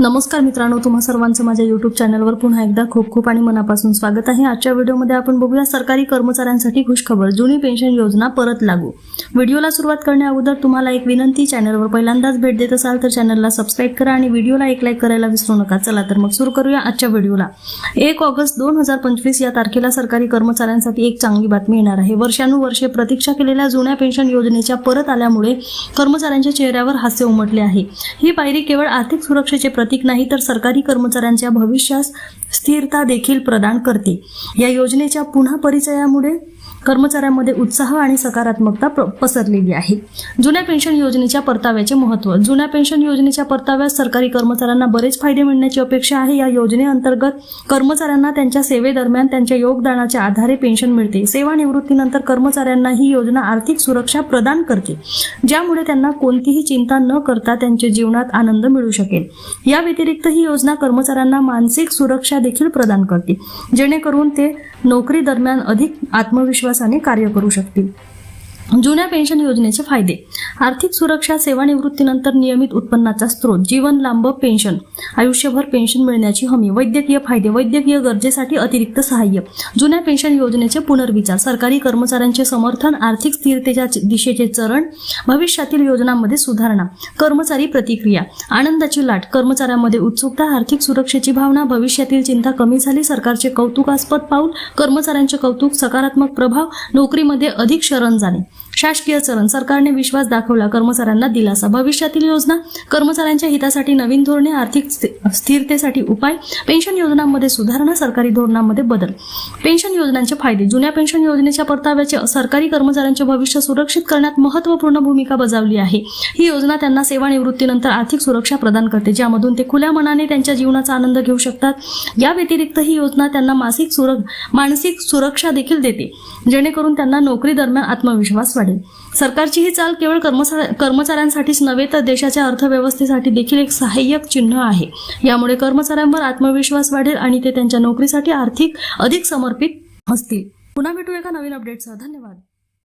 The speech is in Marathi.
नमस्कार मित्रांनो तुम्हा सर्वांचं माझ्या युट्यूब चॅनलवर पुन्हा एकदा खूप खूप आणि मनापासून स्वागत आहे. आजच्या व्हिडिओमध्ये आपण बघूया सरकारी कर्मचाऱ्यांसाठी खुशखबर जुनी पेन्शन योजना परत लागू. व्हिडिओला सुरुवात करण्या अगोदर तुम्हाला एक विनंती चॅनलवर पहिल्यांदाच भेट देत असाल तर चॅनलला सबस्क्राईब करा आणि व्हिडिओला एक लाईक करायला विसरू नका. चला तर मग सुरू करूया आजच्या व्हिडिओला. एक ऑगस्ट दोन हजार पंचवीस या तारखेला सरकारी कर्मचाऱ्यांसाठी एक चांगली बातमी येणार आहे. वर्षानुवर्षे प्रतीक्षा केलेल्या जुन्या पेन्शन योजनेच्या परत आल्यामुळे कर्मचाऱ्यांच्या चेहऱ्यावर हास्य उमटले आहे. ही पायरी केवळ आर्थिक सुरक्षेचे प्रतीक नाही तर सरकारी कर्मचाऱ्यांच्या भविष्यास स्थिरता देखील प्रदान करते. या योजनेच्या पुन्हा परिचयामुळे कर्मचाऱ्यांमध्ये उत्साह आणि सकारात्मकता पसरलेली आहे. जुन्या पेन्शन योजनेच्या परताव्याचे महत्त्व. जुन्या पेन्शन योजनेच्या परताव्यात सरकारी कर्मचाऱ्यांना बरेच फायदे मिळण्याची अपेक्षा आहे. या योजनेअंतर्गत कर्मचाऱ्यांना त्यांच्या सेवेदरम्यान त्यांच्या योगदानाच्या आधारे पेन्शन मिळते. सेवानिवृत्तीनंतर कर्मचाऱ्यांना ही योजना आर्थिक सुरक्षा प्रदान करते. ज्यामुळे त्यांना कोणतीही चिंता न करता त्यांच्या जीवनात आनंद मिळू शकेल. या व्यतिरिक्त ही योजना कर्मचाऱ्यांना मानसिक सुरक्षा देखील प्रदान करते. जेणेकरून ते नोकरी दरम्यान अधिक आत्मविश्वास विश्वासाने कार्य करू शकतील. जुन्या पेन्शन योजनेचे फायदे. आर्थिक सुरक्षा सेवानिवृत्तीनंतर नियमित उत्पन्नाचा स्रोत जीवन लांब पेन्शन आयुष्यभर पेन्शन मिळण्याची हमी वैद्यकीय फायदे वैद्यकीय गरजेसाठी अतिरिक्त सहाय्य जुन्या पेन्शन योजनेचे पुनर्विचार सरकारी कर्मचाऱ्यांचे समर्थन आर्थिक स्थिरतेच्या दिशेचे चरण भविष्यातील योजनांमध्ये सुधारणा कर्मचारी प्रतिक्रिया आनंदाची लाट कर्मचाऱ्यांमध्ये उत्सुकता आर्थिक सुरक्षेची भावना भविष्यातील चिंता कमी झाली सरकारचे कौतुकास्पद पाऊल कर्मचाऱ्यांचे कौतुक सकारात्मक प्रभाव नोकरीमध्ये अधिक शरण जाणे. शासकीय चलन. सरकारने विश्वास दाखवला कर्मचाऱ्यांना दिलासा. भविष्यातील योजना कर्मचाऱ्यांच्या हितासाठी नवीन धोरणे आर्थिक स्थि- स्थिरतेसाठी उपाय पेन्शन योजनांमध्ये सुधारणा सरकारी धोरणांमध्ये बदल. पेन्शन योजनांचे फायदे. जुन्या पेन्शन योजनेच्या परताव्याचे सरकारी कर्मचाऱ्यांचे भविष्य सुरक्षित करण्यात महत्त्वपूर्ण भूमिका बजावली आहे. ही योजना त्यांना सेवानिवृत्तीनंतर आर्थिक सुरक्षा प्रदान करते ज्यामधून ते खुल्या मनाने त्यांच्या जीवनाचा आनंद घेऊ शकतात. या व्यतिरिक्त ही योजना त्यांना मासिक सुर मानसिक सुरक्षा देखील देते जेणेकरून त्यांना नोकरी दरम्यान आत्मविश्वास वाढेल. सरकारची ही चाल केवळ कर्मचा कर्मचाऱ्यांसाठीच नव्हे तर देशाच्या अर्थव्यवस्थेसाठी देखील एक सहाय्यक चिन्ह आहे. यामुळे कर्मचाऱ्यांवर आत्मविश्वास वाढेल आणि ते त्यांच्या नोकरीसाठी आर्थिक अधिक समर्पित असतील. पुन्हा भेटू एका नवीन अपडेटसह धन्यवाद.